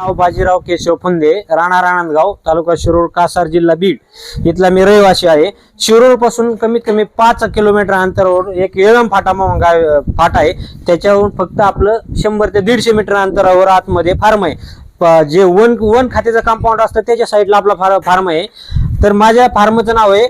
नाव बाजीराव केशव फुंदे राणा राणंदगाव तालुका शिरूर कासार जिल्हा बीड. इथला मी रहिवासी आहे. शिरूरपासून कमीत कमी पाच किलोमीटर अंतरावर एक येळम फाटा म्हणून गाव फाटा आहे. त्याच्यावरून फक्त आपलं शंभर ते दीडशे मीटर अंतरावर आतमध्ये फार्म आहे. जे वन वन खात्याचं कंपाऊंड असतं त्याच्या साईडला आपला फार फार्म आहे. तर माझ्या फार्मचं नाव आहे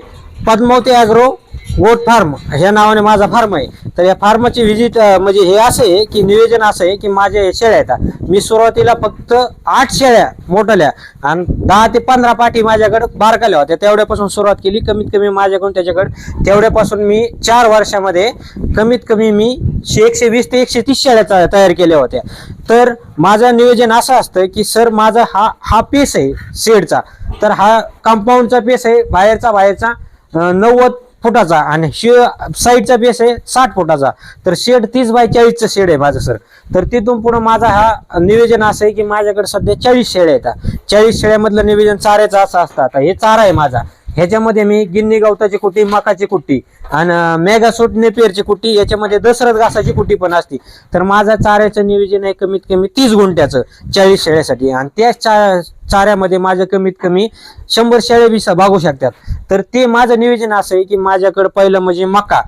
पद्मावती ॲग्रो गोट फार्म. ह्या नावाने माझा फार्म आहे. तर या फार्मची व्हिजिट म्हणजे हे असं आहे की नियोजन असं आहे की माझ्या शेळ्या आहेत. मी सुरुवातीला फक्त आठ शेळ्या मोठल्या आणि दहा ते पंधरा पाठी माझ्याकडे बारकाल्या होत्या. तेवढ्यापासून सुरुवात केली. कमीत कमी माझ्याकडून त्याच्याकडे तेवढ्यापासून मी चार वर्षामध्ये कमीत कमी मी शे- एकशे वीस ते एकशे तीस शेळ्या तया- तयार केल्या होत्या. तर माझं नियोजन असं असतं की सर माझा हा हा पेस आहे शेडचा तर हा कंपाऊंडचा पेस आहे बाहेरचा बाहेरचा नव्वद फुटाचा आणि शे साईडचा बेस आहे साठ फुटाचा. तर शेड तीस बाय चाळीसचं शेड आहे माझं सर. तर तिथून पुढे माझा हा नियोजन असं आहे की माझ्याकडे सध्या चाळीस शेळ्या येतात चाळीस शेळ्यामधलं निवेदन चाऱ्याचं असं असतं. आता हे चारा आहे माझा. ह्याच्यामध्ये मी गिन्नी गवताची कुट्टी मकाची कुट्टी आणि मेगासूट नेपेरची कुट्टी याच्यामध्ये दसरथ घासाची कुट्टी पण असते. तर माझा चाऱ्याचं नियोजन आहे कमीत कमी तीस गुंठ्याचं चाळीस शेळ्यासाठी आणि त्या चा चाऱ्यामध्ये माझं कमीत कमी शंभर शेळ्या बी भागू शकतात. तर ते माझं नियोजन असं आहे की माझ्याकडे पहिलं म्हणजे मका.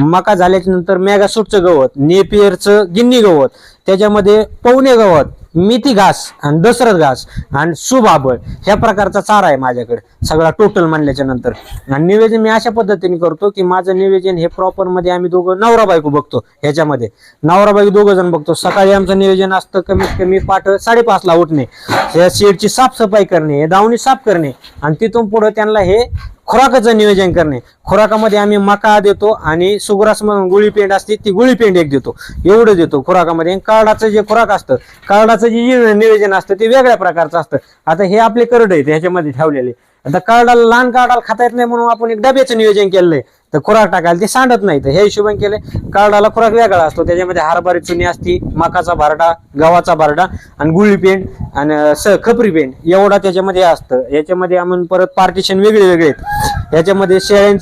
मका झाल्याच्यानंतर मॅगासूटचं गवत नेपियरचं गिन्नी गवत त्याच्यामध्ये पवने गवत मेथी घास आणि दसरथ घास आणि सुबाबळ. ह्या प्रकारचा चारा आहे माझ्याकडे. सगळा टोटल म्हणल्याच्या नंतर. आणि निवेदन मी अशा पद्धतीने करतो की माझं निवेदन हे प्रॉपरमध्ये आम्ही दोघं नवरा बायको बघतो ह्याच्यामध्ये. नवरा बायको दोघं जण बघतो. सकाळी आमचं नियोजन असतं कमीत कमी पाठ साडेपाचला उठणे. या शेडची साफसफाई करणे हे दावणी साफ करणे आणि तिथून पुढे त्यांना हे खुराकाचं नियोजन करणे. खुराकामध्ये आम्ही मका देतो आणि सुग्रास म्हणून गुळीपेंड असते ती गुळीपेंड एक देतो. एवढं देतो खुराकामध्ये. कार्डाचं जे खुराक असतं कार्डाचं जे नियोजन असतं ते वेगळ्या प्रकारचं असतं. आता हे आपले करड आहेत ह्याच्यामध्ये ठेवलेले. आता कार्डाला लहान कार्डाला खाता येत नाही म्हणून आपण एक डब्याचं नियोजन केलंय. तर खुराक टाकायला ते सांडत नाही. तर हे हिशोबाने केलंय. कार्डाला खुराक वेगळा असतो. त्याच्यामध्ये हरभरी चुनी असती मकाचा भारडा गव्हाचा भारडा आणि गुळी पेंड आणि स खपरी पेंड. एवढा त्याच्यामध्ये असतं. याच्यामध्ये आम्ही परत पार्टिशन वेगळे वेगळे आहेत. याच्यामध्ये शेळ्यांचं